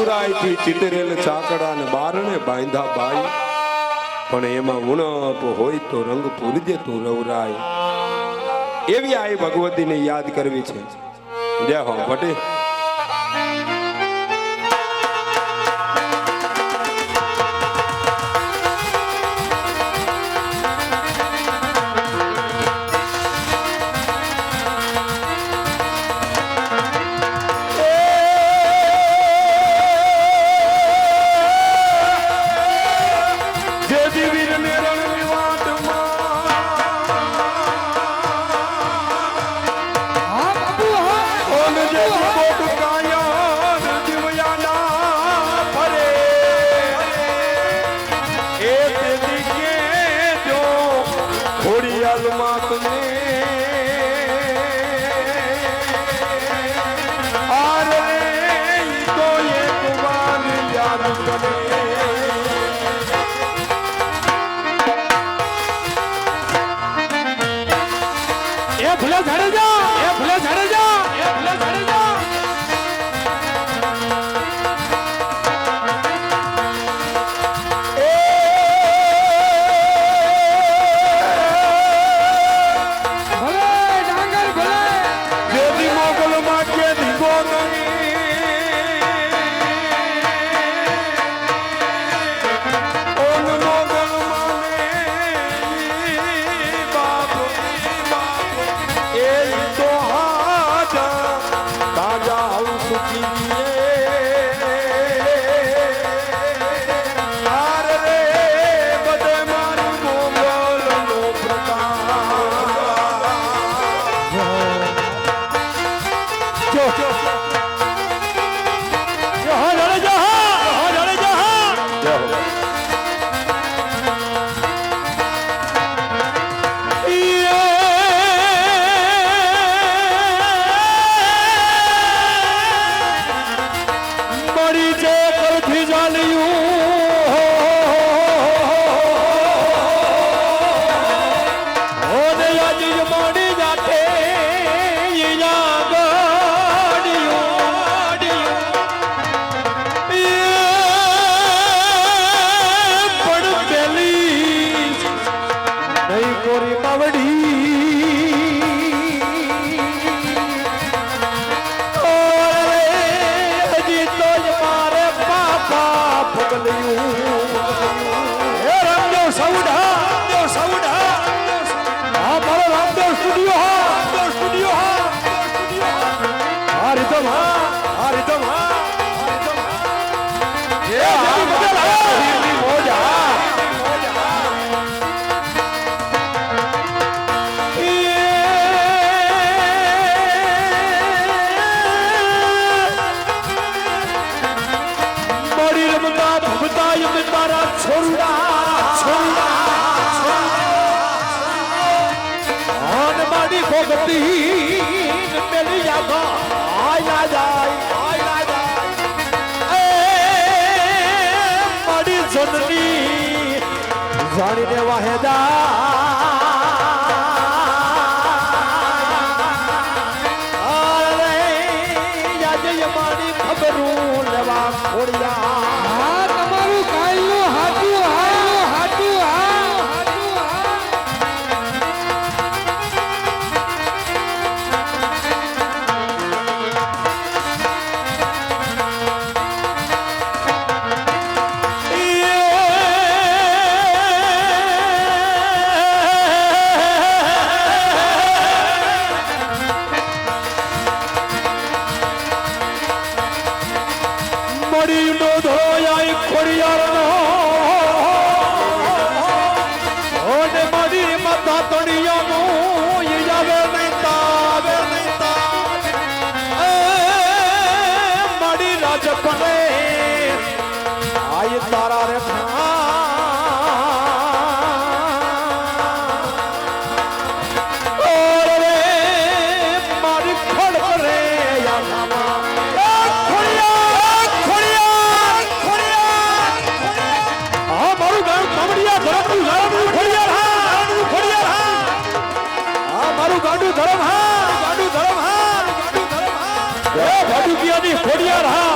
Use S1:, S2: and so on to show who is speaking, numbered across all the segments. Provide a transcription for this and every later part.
S1: ચતુરાઈથી ચિતરેલ ચાકડા ને બારણે બાંધા બાઈ. પણ એમાં ઉણપ હોય તો રંગ પૂરી દે તું રવરાય. એવી આ ભગવતીને યાદ કરવી છે. જય હો ભટ્ટી परमात्मे जगती મારી
S2: માતા તળિયા That high.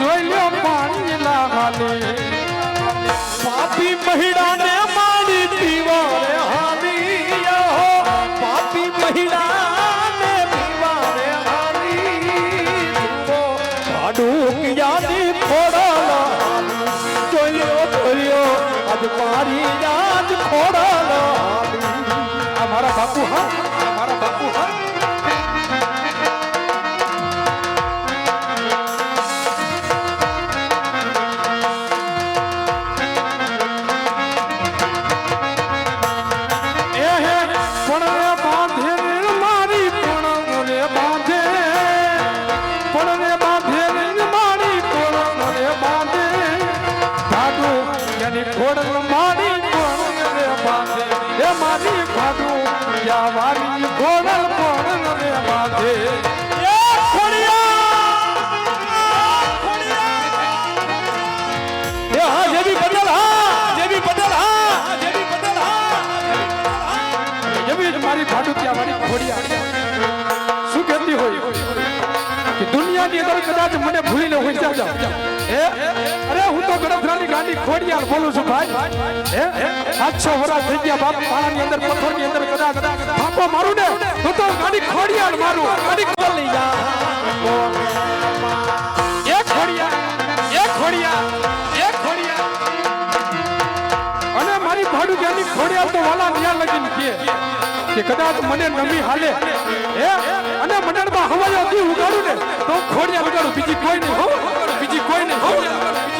S2: ধৈল পা ગોરલ પણ માથે ભૂલીને હોઈ જાવ એ અરે હું તો ગણતરાની ગાડી ખોડિયાર બોલું છું ભાઈ. હે? સાતસો વર્ષ થઈ ગયા બાપ પાણાની અંદર પથ્થરની અંદર કદાચ બાપો મારું ને હું તો ગાડી ખોડિયાર મારું. ગાંડી ખોડિયાર એ ખોડિયા એ ખોડિયા એ ખોડિયા અને મારી ભાડું ગાડી ખોડિયાર તો વાલા નિયા લગીન કે? કે કદાચ મને નમી હાલે. હે? અને મંડળમાં હવાયો દી ઉગાડું ને, તો ખોડિયા ઉગાડું બીજી કોઈ નહીં બીજી કોઈ નહીં.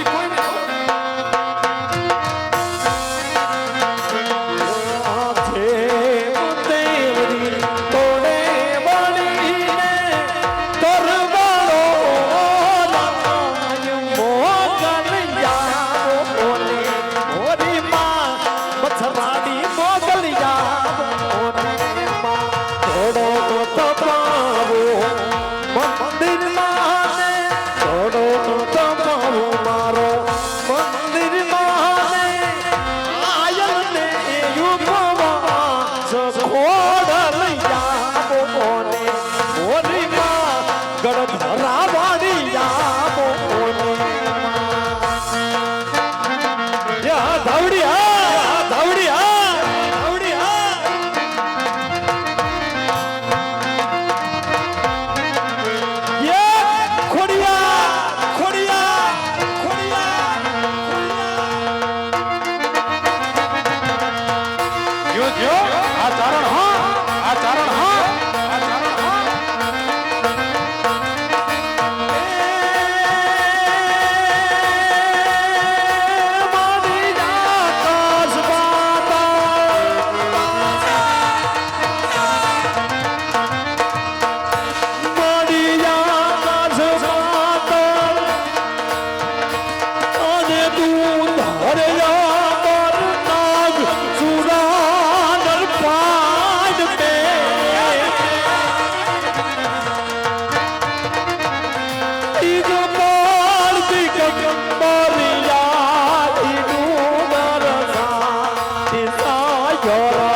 S2: জল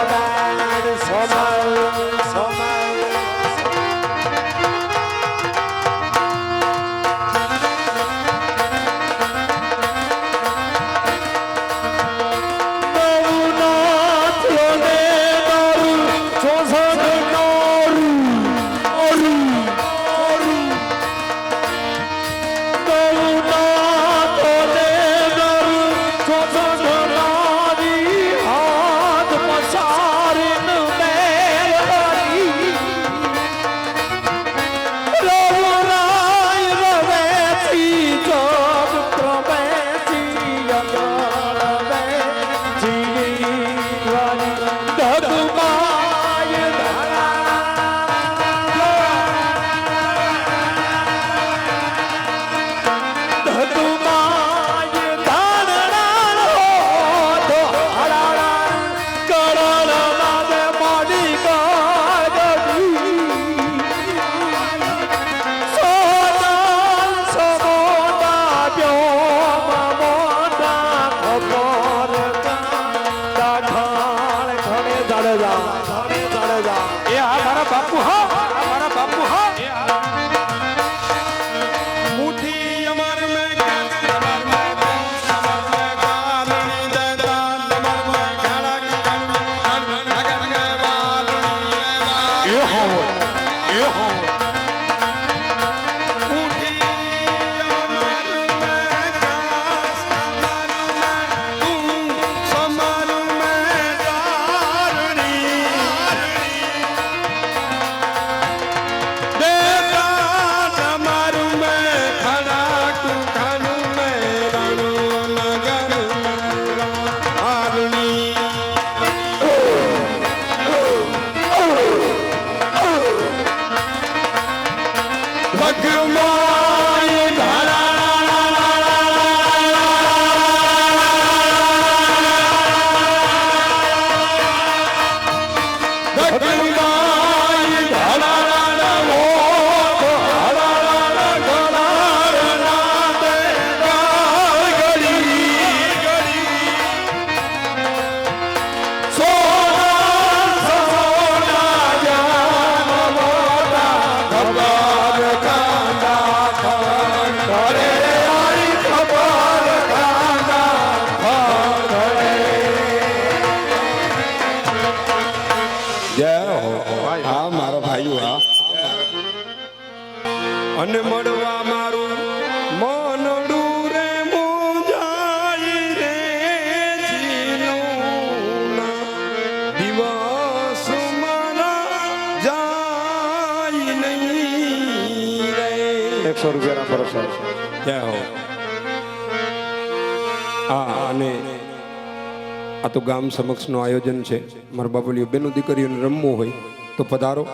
S2: આ
S1: તો ગામ સમક્ષનું આયોજન છે. મારા બાબુલીઓ બેનો દીકરીઓને રમવું હોય તો પધારો.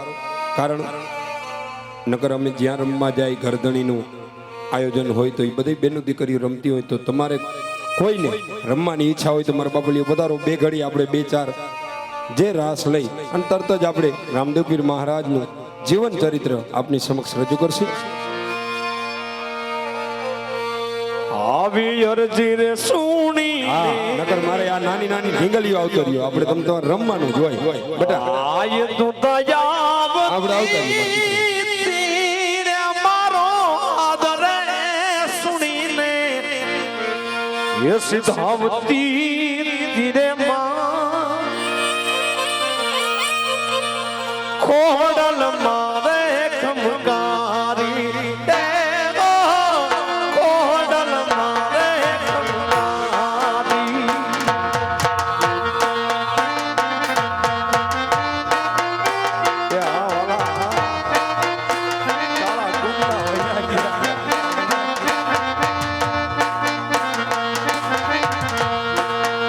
S1: કારણ નગર અમે જ્યાં રમવા જાય, ઘરધણીનું આયોજન હોય તો એ બધી બેનો દીકરીઓ રમતી હોય તો તમારે કોઈને રમવાની ઈચ્છા હોય તો મારા બાબુલીઓ પધારો. બે ઘડી આપણે બે ચાર જે રાસ લઈ અને તરત જ આપણે રામદેવપીર મહારાજનું જીવન ચરિત્ર આપની સમક્ષ રજૂ કરશું.
S2: આવી અરજી રે સુણી
S1: નકર મારે આ નાની નાની ઢીંગલીઓ આવતો રહ્યો આપણે તમે તમારે રમવાનું જ હોય. બેટા.
S2: આય તું દયાવ
S1: આપણે આવતા રહ્યો
S2: મારો આદરે સુણીને એ સિદ્ધાવતી તીરે માં ખોડલ માં